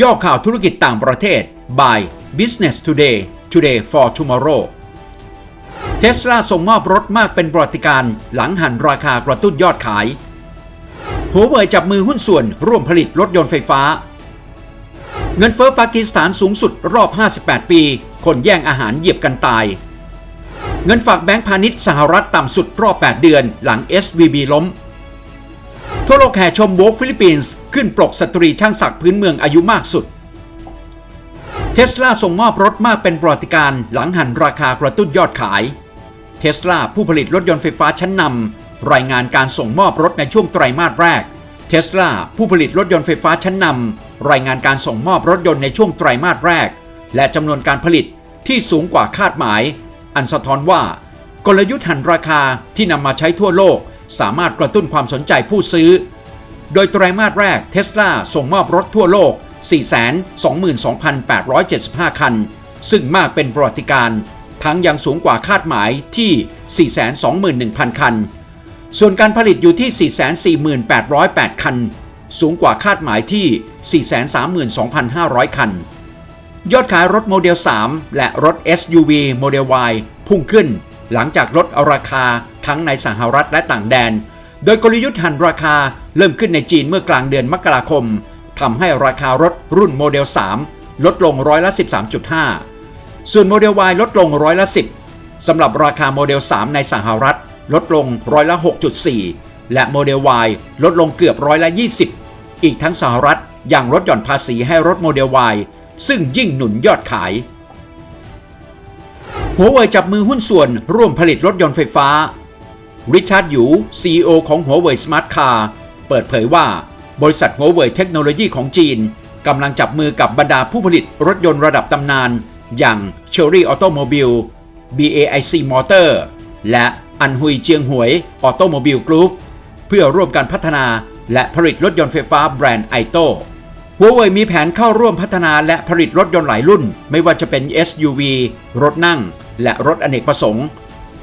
ย่อข่าวธุรกิจต่างประเทศ by Business Today Today for Tomorrow เทสลาส่งมอบรถมากเป็นประวัติการหลังหันราคากระตุ้นยอดขาย หัวเว่ยจับมือหุ้นส่วนร่วมผลิตรถยนต์ไฟฟ้า เงินเฟ้อปากีสถานสูงสุดรอบ 58 ปี คนแย่งอาหารเหยียบกันตาย เงินฝากแบงก์พาณิชย์สหรัฐต่ำสุดรอบ 8 เดือนหลัง SVB ล้ม ทั่วโลกแห่ชมโวกฟิลิปปินส์ขึ้นปลกสตรีช่างศักดิ์พื้นเมืองอายุมากสุด เทสลาส่งมอบรถมากเป็นประวัติการหลังหันราคากระตุ้นยอดขาย เทสลาผู้ผลิตรถยนต์ไฟฟ้าชั้นนำรายงานการส่งมอบรถในช่วงไตรมาสแรก เทสลาผู้ผลิตรถยนต์ไฟฟ้าชั้นนำรายงานการส่งมอบรถยนต์ในช่วงไตรมาสแรก และจำนวนการผลิตที่สูงกว่าคาดหมาย อันสะท้อนว่ากลยุทธ์หันราคาที่นำมาใช้ทั่วโลก สามารถกระตุ้นความสนใจผู้ซื้อ โดยไตรมาสแรกเทสลาส่งมอบรถทั่วโลก 422,875 คัน ซึ่งมากเป็นประวัติการณ์ทั้งยังสูงกว่าคาดหมายที่ 421,000 คัน ส่วนการผลิตอยู่ที่ 444,808คัน สูงกว่าคาดหมายที่ 432,500 คัน ยอดขายรถโมเดล 3 และรถ SUV โมเดล Y พุ่งขึ้นหลังจากลดราคา ทั้งในสหรัฐและต่างแดน โดยกลยุทธ์หันราคาเริ่มขึ้นในจีนเมื่อกลางเดือนมกราคมทำให้ราคารถรุ่นโมเดล 3 ลดลงร้อยละ 13.5 ส่วนโมเดล Y ลดลงร้อยละ 10สำหรับราคาโมเดล 3 ในสหรัฐ ลดลงร้อยละ 6.4 และโมเดล Y ลดลงเกือบร้อยละ 20 อีกทั้งสหรัฐยังลดหย่อนภาษีให้รถโมเดล Y ซึ่งยิ่งหนุนยอดขายหัวเว่ยจับมือหุ้นส่วนร่วมผลิตรถยนต์ไฟฟ้า ริชาร์ดหยู CEO ของหัวเว่ยสมาร์ทคาร์เปิดเผยว่า บริษัทหัวเว่ยเทคโนโลยีของจีนกำลังจับมือกับบรรดาผู้ผลิตรถยนต์ระดับตำนาน อย่าง Chery Automobile BAIC Motor และอันฮุยเจียงหวย Automobile Group เพื่อร่วมกันพัฒนาและผลิตรถยนต์ไฟฟ้าแบรนด์ไอโต้หัวเว่ยมีแผนเข้าร่วมพัฒนาและผลิตรถยนต์หลายรุ่น ไม่ว่าจะเป็น SUV รถนั่ง และรถอเนกประสงค์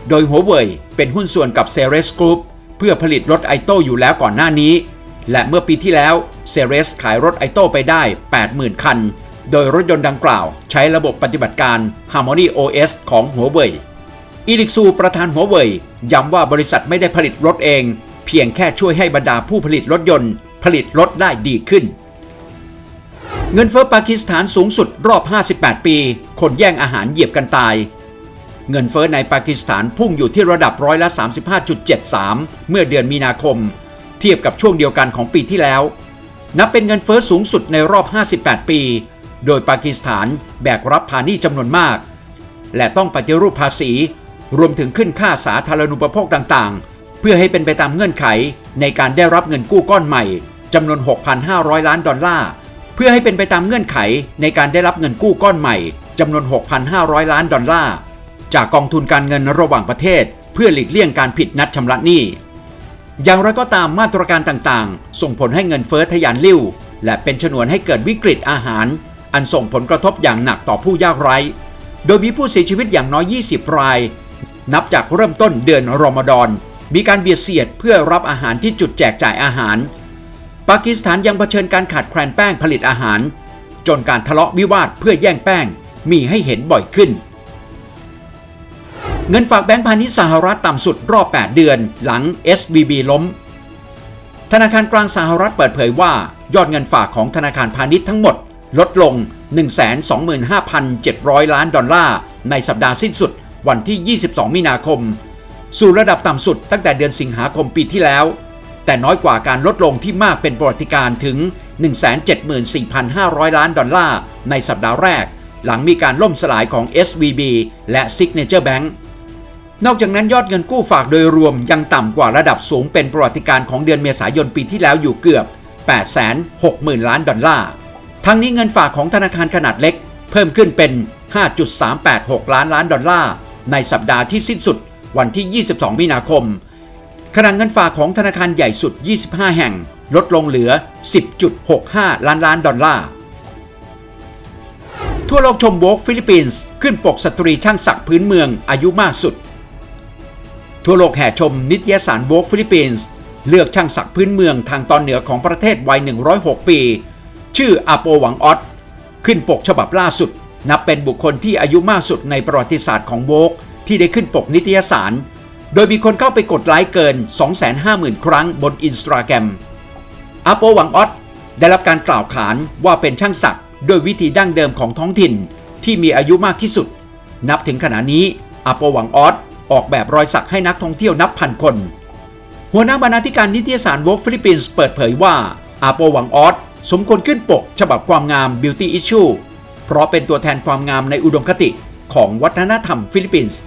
โดยหัวเว่ยเป็นหุ้นส่วนกับ c e r e s Group เพื่อผลิตรถไอโต้อยู่แล้วก่อนหน้านี้ และเมื่อปีที่แล้ว c e r e s ขายรถไอโต้ไปได้ 80,000 คัน โดยรถยนต์ดังกล่าวใช้ระบบปฏิบัติการ Harmony OS ของหัวเว่ยอีลิกซูประธานหัวเว่ยย้ำว่าบริษัทไม่ได้ผลิตรถเอง เพียงแค่ช่วยให้บรรดาผู้ผลิตรถยนต์ ผลิตรถได้ดีขึ้น เงินเฟ้อปากีสถานสูงสุดรอบ 58 ปี คนแย่งอาหารเหยียบกันตาย เงินเฟ้อในปากีสถานพุ่งอยู่ที่ระดับร้อยละ 35.73 เมื่อเดือนมีนาคม เทียบกับช่วงเดียวกันของปีที่แล้ว นับเป็นเงินเฟ้อสูงสุดในรอบ 58 ปี โดยปากีสถานแบกรับภาณีจำนวนมาก และต้องปฏิรูปภาษี รวมถึงขึ้นค่าสาธารณูปโภคต่างๆ เพื่อให้เป็นไปตามเงื่อนไขในการได้รับเงินกู้ก้อนใหม่จำนวน 6,500 ล้านดอลลาร์เพื่อให้เป็นไปตามเงื่อนไขในการได้รับเงินกู้ก้อนใหม่จำนวน 6,500 ล้านดอลลาร์ จากกองทุนการเงินระหว่างประเทศ เพื่อหลีกเลี่ยงการผิดนัดชำระหนี้ อย่างไรก็ตามมาตรการต่างๆ ส่งผลให้เงินเฟ้อทะยานลิ่ว และเป็นชนวนให้เกิดวิกฤตอาหาร อันส่งผลกระทบอย่างหนักต่อผู้ยากไร้ โดยมีผู้เสียชีวิตอย่างน้อย 20 ราย นับจากเริ่มต้นเดือนรอมฎอนมีการเบียดเสียดเพื่อรับอาหารที่จุดแจกจ่ายอาหาร ปากีสถานยังเผชิญการขาดแคลนแป้งผลิตอาหาร จนการทะเลาะวิวาทเพื่อแย่งแป้งมีให้เห็นบ่อยขึ้น เงินฝากแบงก์พาณิชย์สหรัฐต่ำสุดรอบ 8 เดือน หลัง SVB ล้ม ธนาคารกลางสหรัฐเปิดเผยว่า ยอดเงินฝากของธนาคารพาณิชย์ทั้งหมด ลดลง 125,700 ล้านดอลลาร์ในสัปดาห์สิ้นสุดวันที่ 22 มีนาคม สู่ระดับต่ำสุดตั้งแต่เดือนสิงหาคมปีที่แล้ว แต่น้อยกว่าการลดลงที่มากเป็นประวัติการถึง 174,500 ล้านดอลลาร์ในสัปดาห์แรก หลังมีการล่มสลายของ SVB และ Signature Bank นอกจากนั้นยอดเงินกู้ฝากโดยรวมยังต่ำกว่าระดับสูงเป็นประวัติการณ์ของเดือนเมษายนปีที่แล้วอยู่เกือบ 860,000 ล้านดอลลาร์ ทั้งนี้เงินฝากของธนาคารขนาดเล็ก เพิ่มขึ้นเป็น 5.386 ล้านล้านดอลลาร์ ในสัปดาห์ที่สิ้นสุดวันที่ 22 มีนาคม ขณะเงินฝากของธนาคารใหญ่สุด 25 แห่ง ลดลงเหลือ 10.65 ล้านล้านดอลลาร์ ทั่วโลกชมโวกฟิลิปปินส์ขึ้นปกสตรีช่างศักดิ์พื้นเมืองอายุมากสุด ทั่วโลกแห่ชมนิตยสารโวกฟิลิปปินส์เลือกช่างศักดิ์พื้นเมืองทางตอนเหนือของประเทศวัย 106 ปี ชื่ออาโปหวังออตขึ้นปกฉบับล่าสุด นับเป็นบุคคลที่อายุมากสุดในประวัติศาสตร์ของโวกที่ได้ขึ้นปกนิตยสาร โดยมีคนเข้าไปกดไลค์เกิน 250,000 ครั้งบนอินสตาแกรมอาโปหวังออตได้รับการกล่าวขานว่าเป็นช่างศักดิ์ด้วยวิธีดั้งเดิมของท้องถิ่นที่มีอายุมากที่สุด นับถึงขณะนี้อาโปหวังออต ออกแบบรอยสักให้นักท่องเที่ยวนับพันคน หัวหน้าบรรณาธิการนิตยสารวอฟิลิปปินส์เปิดเผยว่าอาโปวังออสสมควรขึ้นปกฉบับความงาม Beauty Issue เพราะเป็นตัวแทนความงามในอุดมคติของวัฒนธรรมฟิลิปปินส์